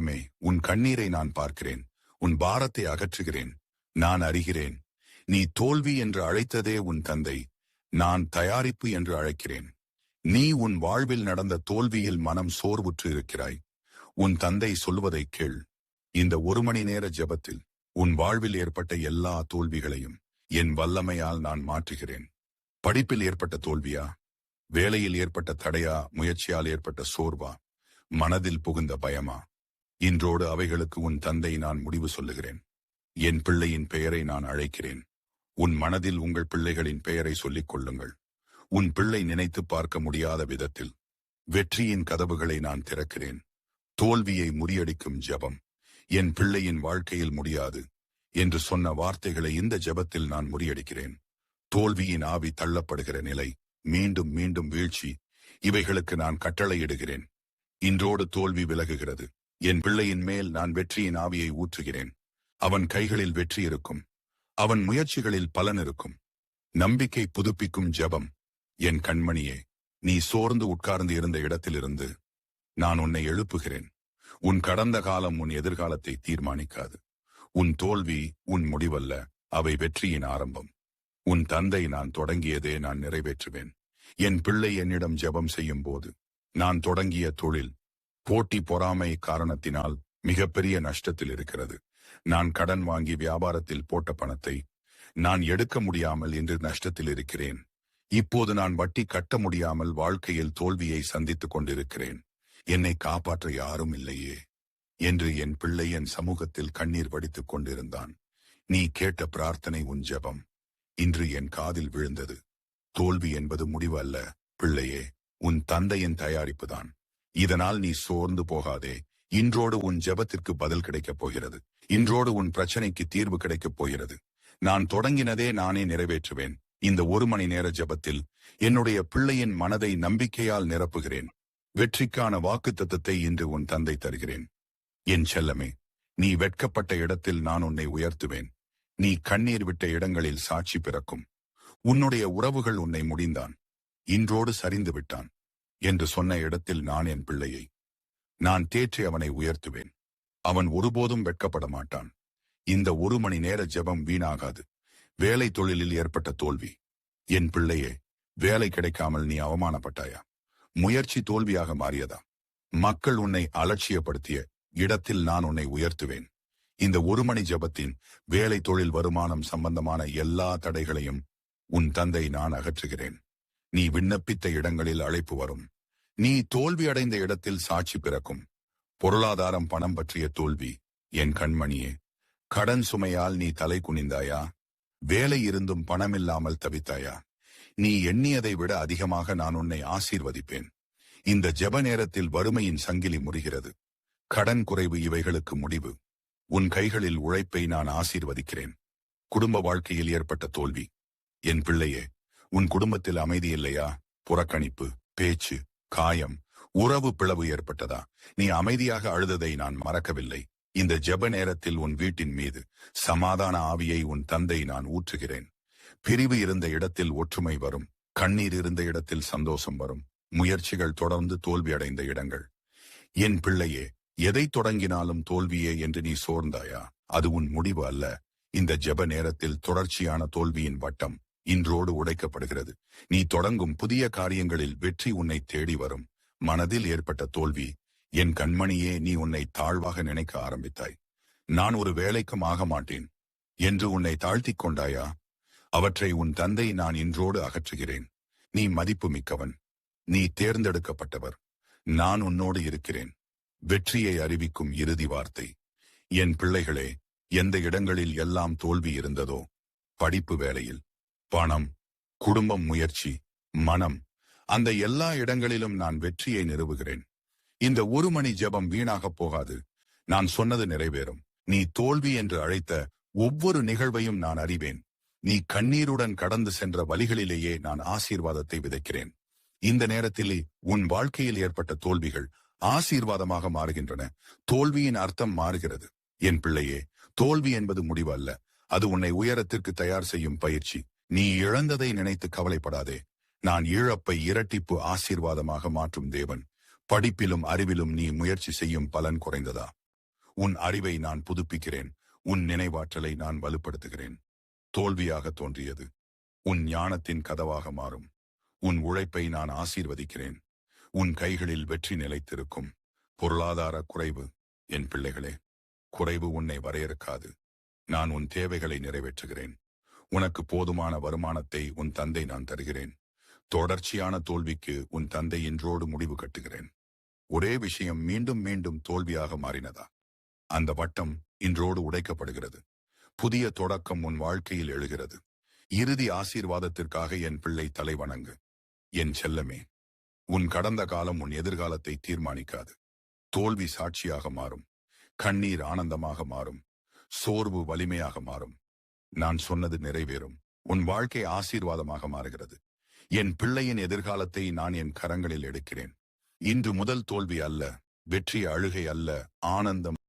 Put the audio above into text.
மே உன் கண்ணீரை நான் பார்க்கிறேன். உன் பாரத்தை அகற்றுகிறேன். நான் அறிகிறேன். நீ தோல்வி என்று அழைத்ததே உன் தந்தை. நான் தயாரிப்பு என்று அழைக்கிறேன். நீ உன் வாழ்வில் நடந்த தோல்வியில் மனம் சோர்வுற்று இருக்கிறாய். உன் தந்தை சொல்வதை கேள். இந்த ஒரு மணி நேர ஜெபத்தில் உன் வாழ்வில் ஏற்பட்ட எல்லா தோல்விகளையும் என் வல்லமையால் நான் மாற்றுகிறேன். படிப்பில் ஏற்பட்ட தோல்வியா? வேலையில் ஏற்பட்ட தடையா? முயற்சியால் ஏற்பட்ட சோர்வா? மனதில் புகுந்த பயமா? இன்றோடு அவைகளுக்கு உன் தந்தை நான் முடிவு சொல்லுகிறேன். என் பிள்ளையின் பெயரை நான் அழைக்கிறேன். உன் மனதில் உங்கள் பிள்ளைகளின் பெயரை சொல்லிக் கொள்ளுங்கள். உன் பிள்ளை நினைத்து பார்க்க முடியாத விதத்தில் வெற்றியின் கதவுகளை நான் திறக்கிறேன். தோல்வியை முறியடிக்கும் ஜெபம். என் பிள்ளையின் வாழ்க்கையில் முடியாது. என்று சொன்ன வார்த்தைகளை இந்த ஜெபத்தில் நான் முறியடிக்கிறேன். தோல்வியின் ஆவி தள்ளப்படுகிற நிலை மீண்டும் மீண்டும் வீழ்ச்சி. இவைகளுக்கு நான் கட்டளையிடுகிறேன். இன்றோடு தோல்வி விலகுகிறது. என் பிள்ளையின் மேல் நான் வெற்றியின் ஆவியை ஊற்றுகிறேன். அவன் கைகளில் வெற்றி இருக்கும். அவன் முயற்சிகளில் பலன் இருக்கும். நம்பிக்கை புதுப்பிக்கும் ஜெபம். என் கண்மணியே நீ சோர்ந்து உட்கார்ந்து இருந்த இடத்திலிருந்து நான் உன்னை எழுப்புகிறேன். உன் கடந்த காலம் உன் எதிர்காலத்தை தீர்மானிக்காது. உன் தோல்வி உன் முடிவல்ல அவை வெற்றியின் ஆரம்பம். உன் தந்தை நான் தொடங்கியதே நான் நிறைவேற்றுவேன். என் பிள்ளை என்னிடம் ஜெபம் செய்யும் போது நான் தொடங்கிய தொழில் போட்டி பொறாமை காரணத்தினால் மிகப்பெரிய நஷ்டத்தில் இருக்கிறது. நான் கடன் வாங்கி வியாபாரத்தில் போட்ட பணத்தை நான் எடுக்க முடியாமல் என்று நஷ்டத்தில் இருக்கிறேன். இப்போது நான் வட்டி கட்ட முடியாமல் வாழ்க்கையில் தோல்வியை சந்தித்துக் கொண்டிருக்கிறேன். என்னை காப்பாற்ற யாரும் இல்லையே. என்று என் பிள்ளை என் சமூகத்தில் கண்ணீர் வடித்துக் கொண்டிருந்தான். நீ கேட்ட பிரார்த்தனை உன் ஜெபம். இன்று என் காதில் விழுந்தது. தோல்வி என்பது முடிவு அல்ல பிள்ளையே. உன் தந்தையின் தயாரிப்புதான். இதனால் நீ சோர்ந்து போகாதே. இன்றோடு உன் ஜெபத்திற்கு பதில் கிடைக்கப் போகிறது. இன்றோடு உன் பிரச்சனைக்கு தீர்வு கிடைக்கப் போகிறது. நான் தொடங்கினதே நானே நிறைவேற்றுவேன். இந்த ஒரு மணி நேர ஜெபத்தில் என்னுடைய பிள்ளையின் மனதை நம்பிக்கையால் நிரப்புகிறேன். வெற்றிக்கான வாக்கு தத்தத்தை இன்று உன் தந்தை தருகிறேன். என் செல்லமே நீ வெட்கப்பட்ட இடத்தில் நான் உன்னை உயர்த்துவேன். நீ கண்ணீர் விட்ட இடங்களில் சாட்சி பிறக்கும். உன்னுடைய உறவுகள் உன்னை முடிந்தான். இன்றோடு சரிந்து விட்டான் என்று சொன்ன இடத்தில் நான் என் பிள்ளையை. நான் தேற்றி அவனை உயர்த்துவேன். அவன் ஒருபோதும் வெட்கப்பட மாட்டான் இந்த ஒரு மணி நேர ஜெபம் வீணாகாது. வேலை தொழிலில் ஏற்பட்ட தோல்வி. என் பிள்ளையே வேலை கிடைக்காமல் நீ அவமானப்பட்டாயா? முயற்சி தோல்வியாக மாறியதா? மக்கள் உன்னை அலட்சியப்படுத்திய இடத்தில் நான் உன்னை உயர்த்துவேன். இந்த ஒரு மணி ஜபத்தின் வேலை தொழில் வருமானம் சம்பந்தமான எல்லா தடைகளையும் உன் தந்தை நான் அகற்றுகிறேன். நீ விண்ணப்பித்த இடங்களில் அழைப்பு வரும். நீ தோல்வி அடைந்த இடத்தில் சாட்சி பிறக்கும். பொருளாதாரம் பணம் பற்றிய தோல்வி என் கண்மணியே. கடன் சுமையால் நீ தலை குனிந்தாயா? வேலை இருந்தும் பணமில்லாமல் தவித்தாயா? நீ எண்ணியதை விட அதிகமாக நான் உன்னை ஆசீர்வதிப்பேன். இந்த ஜெப நேரத்தில் வறுமையின் சங்கிலி முறிகிறது. கடன் குறைவு இவைகளுக்கு முடிவு. உன் கைகளில் உழைப்பை நான் ஆசீர்வதிக்கிறேன். குடும்ப வாழ்க்கையில் ஏற்பட்ட தோல்வி. என் பிள்ளையே உன் குடும்பத்தில் அமைதி இல்லையா? புறக்கணிப்பு பேச்சு காயம் உறவு பிளவு ஏற்பட்டதா? நீ அமைதியாக அழுததை நான் மறக்கவில்லை. இந்த ஜெப நேரத்தில் உன் வீட்டின் மீது சமாதான ஆவியை உன் தந்தை நான் ஊற்றுகிறேன். பிரிவு இருந்த இடத்தில் ஒற்றுமை வரும். கண்ணீர் இருந்த இடத்தில் சந்தோஷம் வரும். முயற்சிகள் தொடர்ந்து தோல்வி அடைந்த இடங்கள். என் பிள்ளையே எதை தொடங்கினாலும் தோல்வியே என்று நீ சோர்ந்தாயா? அது உன் முடிவு அல்ல. இந்த ஜெப நேரத்தில் தொடர்ச்சியான தோல்வியின் வட்டம். இன்றோடு உடைக்கப்படுகிறது. நீ தொடங்கும் புதிய காரியங்களில் வெற்றி உன்னை தேடி வரும். மனதில் ஏற்பட்ட தோல்வி என் கண்மணியே நீ உன்னை தாழ்வாக நினைக்க ஆரம்பித்தாய். நான் ஒரு வேலைக்கும் ஆக மாட்டேன். என்று உன்னை தாழ்த்திக் கொண்டாயா? அவற்றை உன் தந்தை நான் இன்றோடு அகற்றுகிறேன். நீ மதிப்பு மிக்கவன் நீ தேர்ந்தெடுக்கப்பட்டவர். நான் உன்னோடு இருக்கிறேன். வெற்றியை அறிவிக்கும் இறுதி வார்த்தை. என் பிள்ளைகளே எந்த இடங்களில் எல்லாம் தோல்வி இருந்ததோ படிப்பு வேலையில் பணம் குடும்பம் முயற்சி மனம். அந்த எல்லா இடங்களிலும் நான் வெற்றியை நிறுவுகிறேன். இந்த ஒரு மணி ஜெபம் வீணாகப் போகாது. நான் சொன்னது நிறைவேறும். நீ தோல்வி என்று அழைத்த ஒவ்வொரு நிகழ்வையும் நான் அறிவேன். நீ கண்ணீருடன் கடந்து சென்ற வழிகளிலேயே நான் ஆசீர்வாதத்தை விதைக்கிறேன். இந்த நேரத்திலே உன் வாழ்க்கையில் ஏற்பட்ட தோல்விகள் ஆசீர்வாதமாக மாறுகின்றன. தோல்வியின் அர்த்தம் மாறுகிறது. என் பிள்ளையே தோல்வி என்பது முடிவு அல்ல அது உன்னை உயரத்திற்கு தயார் செய்யும் பயிற்சி. நீ இழந்ததை நினைத்து கவலைப்படாதே. நான் இழப்பை இரட்டிப்பு ஆசீர்வாதமாக மாற்றும் தேவன். படிப்பிலும் அறிவிலும் நீ முயற்சி செய்யும் பலன் குறைந்ததா? உன் அறிவை நான் புதுப்பிக்கிறேன். உன் நினைவாற்றலை நான் வலுப்படுத்துகிறேன். தோல்வியாக தோன்றியது. உன் ஞானத்தின் கதவாக மாறும். உன் உழைப்பை நான் ஆசீர்வதிக்கிறேன். உன் கைகளில் வெற்றி நிலைத்திருக்கும். பொருளாதார குறைவு என் பிள்ளைகளே குறைவு உன்னை வரையறுக்காது. நான் உன் தேவைகளை நிறைவேற்றுகிறேன். உனக்கு போதுமான வருமானத்தை உன் தந்தை நான் தருகிறேன். தொடர்ச்சியான தோல்விக்கு உன் தந்தை இன்றோடு முடிவு கட்டுகிறேன். ஒரே விஷயம் மீண்டும் மீண்டும் தோல்வியாக மாறினதா? அந்த வட்டம் இன்றோடு உடைக்கப்படுகிறது. புதிய தொடக்கம் உன் வாழ்க்கையில் எழுகிறது. இறுதி ஆசீர்வாதத்திற்காக என் பிள்ளை தலைவணங்கு என் செல்லமே உன் கடந்த காலம் உன் எதிர்காலத்தை தீர்மானிக்காது. தோல்வி சாட்சியாக மாறும். கண்ணீர் ஆனந்தமாக மாறும். சோர்வு வலிமையாக மாறும். நான் சொன்னது நிறைவேறும். உன் வாழ்க்கை ஆசீர்வாதமாக மாறுகிறது. என் பிள்ளையின் எதிர்காலத்தை நான் என் கரங்களில் எடுக்கிறேன். இன்று முதல் தோல்வி அல்ல வெற்றி அழுகை அல்ல ஆனந்தம்